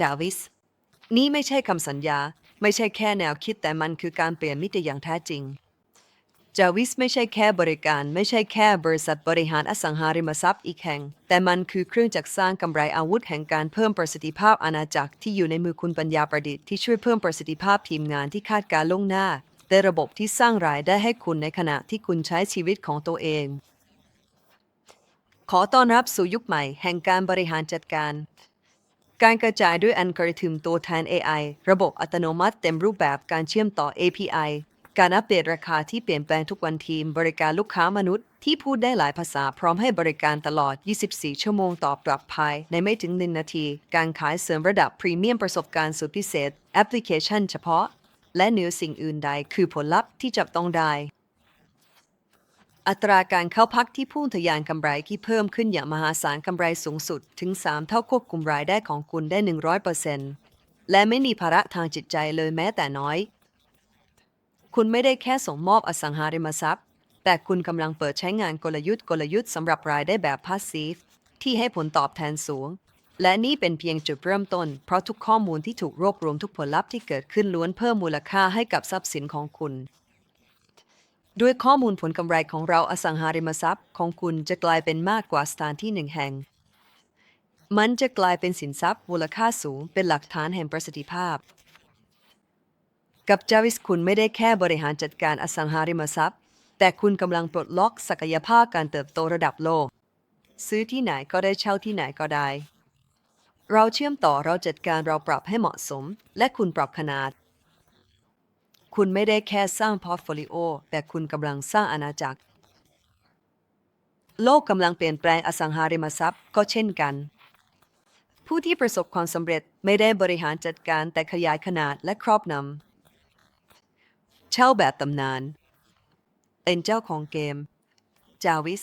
จาวิส นี่ไม่ใช่คำสัญญา ไม่ใช่แค่แนวคิดแต่มันคือการเปลี่ยนมิติอย่างแท้จริง จาวิสไม่ใช่แค่บริการ ไม่ใช่แค่บริษัทบริหารอสังหาริมทรัพย์อีกแห่ง แต่มันคือเครื่องจักรสร้างกำไรอาวุธแห่งการเพิ่มประสิทธิภาพอาณาจักรที่อยู่ในมือคุณปัญญาประดิษฐ์ที่ช่วยเพิ่มประสิทธิภาพทีมงานที่คาดการล่วงหน้าแต่ระบบที่สร้างรายได้ให้คุณในขณะที่คุณใช้ชีวิตของตัวเอง ขอต้อนรับสู่ยุคใหม่แห่งการบริหารจัดการ การกระจายด้วยอัลกอริทึมตัวแทน AI ระบบอัตโนมัติเต็มรูปแบบการเชื่อมต่อ API การอัปเดตราคาที่เปลี่ยนแปลงทุกวันทีม บริการลูกค้ามนุษย์ ที่พูดได้หลายภาษาพร้อมให้บริการตลอด 24 ชั่วโมงตอบกลับภายในไม่ถึง 1 นาที การขายเสริมระดับพรีเมียมประสบการณ์สุดพิเศษ แอปพลิเคชันเฉพาะ และเหนือสิ่งอื่นใดคือผลลัพธ์ที่จับต้องได้ อัตราการเข้าพักที่พุ่งทะยานกำไรที่เพิ่มขึ้นอย่างมหาศาลกำไรสูงสุด ถึง 3 เท่าควบคุมรายได้ของคุณได้ 100%และไม่มีภาระทางจิตใจเลยแม้แต่น้อย คุณไม่ได้แค่ส่งมอบอสังหาริมทรัพย์ แต่คุณกำลังเปิดใช้งานกลยุทธ์กลยุทธ์สำหรับรายได้แบบพาสซีฟที่ให้ผลตอบแทนสูง และนี่เป็นเพียงจุดเริ่มต้น เพราะทุกข้อมูลที่ถูกรวบรวมทุกผลลัพธ์ที่เกิดขึ้นล้วนเพิ่มมูลค่าให้กับทรัพย์สินของคุณ ด้วยข้อมูลผลกำไรของเราอสังหาริมทรัพย์ของคุณจะกลายเป็นมากกว่าสถานที่หนึ่งแห่ง มันจะกลายเป็นสินทรัพย์มูลค่าสูงเป็นหลักฐานแห่งประสิทธิภาพ กับจาวิสคุณไม่ได้แค่บริหารจัดการอสังหาริมทรัพย์ แต่คุณกำลังปลดล็อกศักยภาพการเติบโตระดับโลก ซื้อที่ไหนก็ได้เช่าที่ไหนก็ได้ เราเชื่อมต่อเราจัดการเราปรับให้เหมาะสม และคุณปรับขนาด คุณไม่ได้แค่สร้างพอร์ตโฟลิโอแต่คุณกำลังสร้างอาณาจักร โลกกำลังเปลี่ยนแปลงอสังหาริมทรัพย์ก็เช่นกัน ผู้ที่ประสบความสำเร็จไม่ได้บริหารจัดการแต่ขยายขนาดและครอบนำเช่าแบบตำนาน เป็นเจ้าของเกม จาวิส